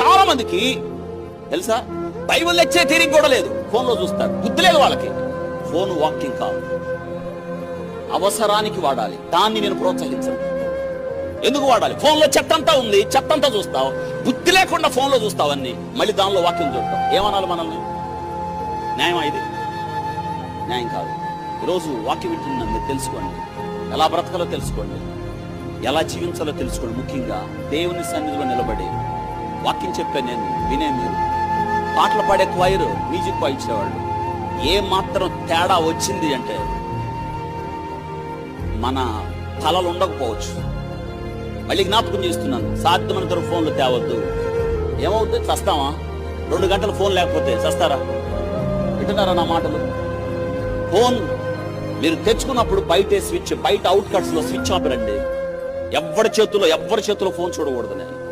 చాలా మందికి తెలుసా? బైబుల్ తెచ్చే తీరిక కూడా లేదు. ఫోన్లో చూస్తారు బుద్ధి లేదు వాళ్ళకి. ఫోన్ వాకింగ్ కాదు. అవసరానికి వాడాలి. దాన్ని నేను ప్రోత్సహించను. ఎందుకు వాడాలి? ఫోన్లో చెత్తంతా ఉంది. చెత్తంతా చూస్తావు. బుద్ధి లేకుండా ఫోన్లో చూస్తావు అన్ని. మళ్ళీ దానిలో వాకింగ్ చూడటం ఏమనాలి మనల్ని? న్యాయమా ఇది? న్యాయం కాదు. ఈరోజు వాక్యం వింటున్నాను మీరు తెలుసుకోండి. ఎలా బ్రతకాలో తెలుసుకోండి. ఎలా జీవించాలో తెలుసుకోండి. ముఖ్యంగా దేవుని సన్నిధిలో నిలబడేది వాక్యం చెప్పే నేను వినే మీరు. పాటలు పాడే క్వైర్ మ్యూజిక్ వాయించేవాళ్ళు ఏ మాత్రం తేడా వచ్చింది అంటే మన తలలు ఉండకపోవచ్చు. మళ్ళీ జ్ఞాపకం చేస్తున్నాను సాధ్యమైనంత ఫోన్లు తేవద్దు. ఏమవుతుంది చస్తామా రెండు గంటలు ఫోన్ లేకపోతే చస్తారా? వింటున్నారా నా మాటలు? ఫోన్ మీరు తెచ్చుకున్నప్పుడు బయటే స్విచ్ బయట అవుట్ కట్స్లో స్విచ్ ఆపరండి ఎవరి చేతుల్లో ఎవరి చేతిలో ఫోన్ చూడకూడదు నేను.